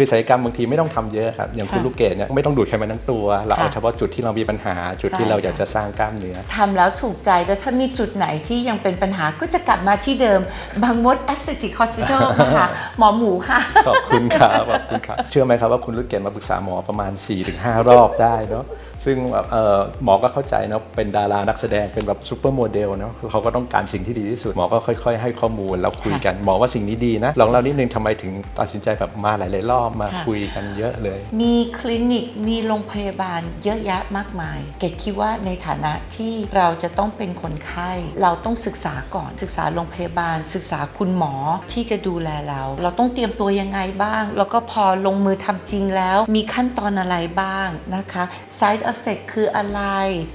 คือศัลยกรรมบางทีไม่ต้องทำเยอะครับอย่างคุณค่ะลูกเกดเนี่ยไม่ต้องดูดไขมันทั้งตัว เราเอาค่ะเฉพาะจุดที่เรามีปัญหา จุดที่ใช่เราอยากค่ะจะสร้างกล้ามเนื้อทำแล้วถูกใจแล้วถ้ามีจุดไหนที่ยังเป็นปัญหาก็จะกลับมาที่เดิมบางมด Aesthetic Hospital นะคะหมอหมูค่ะ ขอบคุณครับขอบคุณครับเชื่อไหมครับว่าคุณลูกเกดมาปรึกษาหมอประมาณ 4-5 รอบได้เนาะซึ่งแบบเอ่อหมอก็เข้าใจเนาะเป็นดารานักแสดงเป็นแบบซูเปอร์โมเดลเนาะคือเขาก็ต้องการสิ่งที่ดีที่สุดหมอก็ค่อย ๆ ให้ข้อมูลแล้วคุยกันหมอว่าสิ่งนี้ดีนะลองเล่านิดนึงทำไมถึงตัดสินใจแบบมาหลายๆรอบมาค่ะคุยกันเยอะเลย มีคลินิกมีโรงพยาบาลเยอะแยะมากมาย เกดคิดว่าในฐานะที่เราจะต้องเป็นคนไข้ เราต้องศึกษาก่อนศึกษาโรงพยาบาล ศึกษาคุณหมอที่จะดูแลเรา เราต้องเตรียมตัวยังไงบ้าง แล้วก็พอลงมือทำจริงแล้ว มีขั้นตอนอะไรบ้างนะคะ side effect คืออะไร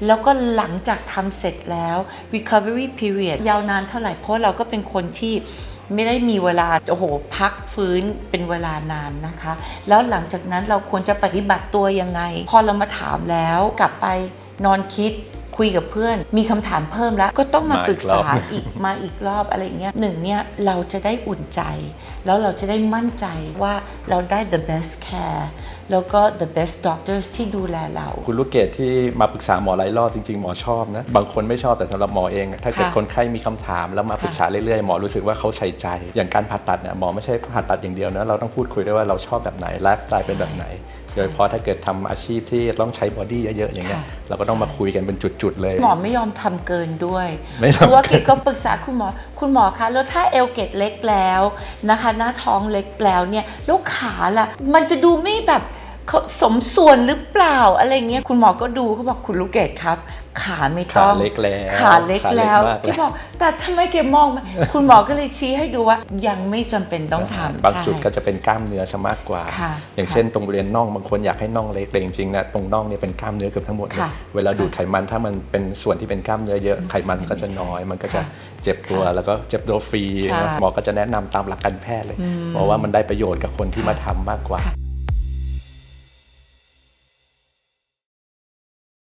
แล้วก็หลังจากทำเสร็จแล้ว recovery period ยาวนานเท่าไหร่เพราะเราก็เป็นคนที่ ไม่ได้มีเวลาโอ้โหพักฟื้นเป็นเวลานานนะคะ แล้วหลังจากนั้นเราควรจะปฏิบัติตัวยังไง พอเรามาถามแล้วกลับไปนอนคิดคุยกับเพื่อน มีคำถามเพิ่มแล้ว ก็ต้องมามาอีกปรึกษารอบอีกมาอีกรอบอะไรอย่างเงี้ยหนึ่งเนี่ยเราจะได้อุ่นใจ แล้วเราจะได้มั่นใจว่า เราได้ the best care แล้วก็ the best doctors ที่ดูแลเรา คุณลูกเกดที่มาปรึกษาหมอหลายรอบจริงๆ หมอชอบนะ บางคนไม่ชอบแต่สำหรับหมอเอง ถ้าเกิดค่ะคนไข้มีคำถามแล้วมาปรึกษาเรื่อยๆ หมอรู้สึกว่าเขาใส่ใจ อย่างการผ่าตัดเนี่ยหมอไม่ใช่ผ่าตัดอย่างเดียวนะ เราต้องพูดคุยด้วยว่าเราชอบแบบไหนไลฟ์สไตล์เป็นแบบไหนโดยเฉพาะถ้าเกิดทำอาชีพที่ต้องใช้บอดี้เยอะๆอย่างเงี้ยค่ะเราก็ต้องมาคุยกันเป็นจุดๆเลยหมอไม่ยอมทำเกินด้วยไม่ทำเพราะว่าเกดก็ปรึกษาคุณหมอ คุณหมอคะแล้วถ้าเอวเกดเล็กแล้วนะคะ หน้าท้องเล็กแล้วเนี่ยแล้วขาล่ะ มันจะดูไม่แบบ เขาสมส่วนหรือเปล่าอะไรเงี้ยคุณหมอก็ดูเขาบอกคุณลูกเกดครับ ขาไม่ต้องขาเล็กแล้วขาเล็กแล้วขาเล็กมากแล้วที่บอกแต่ทำไมเกดมองไม่คุณหมอก็เลยชี้ให้ดูว่า ยังไม่จำเป็นต้องทำบางใช่ จุดก็จะเป็นกล้ามเนื้อซะมากกว่า ค่ะอย่างเช่นตรงบริเวณน่องบางคนอยากให้น่องเล็กแต่จริงๆนะตรงน่องเนี่ยเป็นกล้ามเนื้อเกือบทั้งหมดเลยค่ะเวลาดูดไขมันถ้ามันเป็นส่วนที่เป็นกล้ามเนื้อเยอะไขมันก็จะน้อย มันก็จะค่ะเจ็บตัวแล้วก็เจ็บตัวฟรีใช่หมอก็จะแนะนำตามหลักการแพทย์เลยเพราะว่ามันได้ประโยชน์กับคนที่มาทำมากกว่า ค่ะ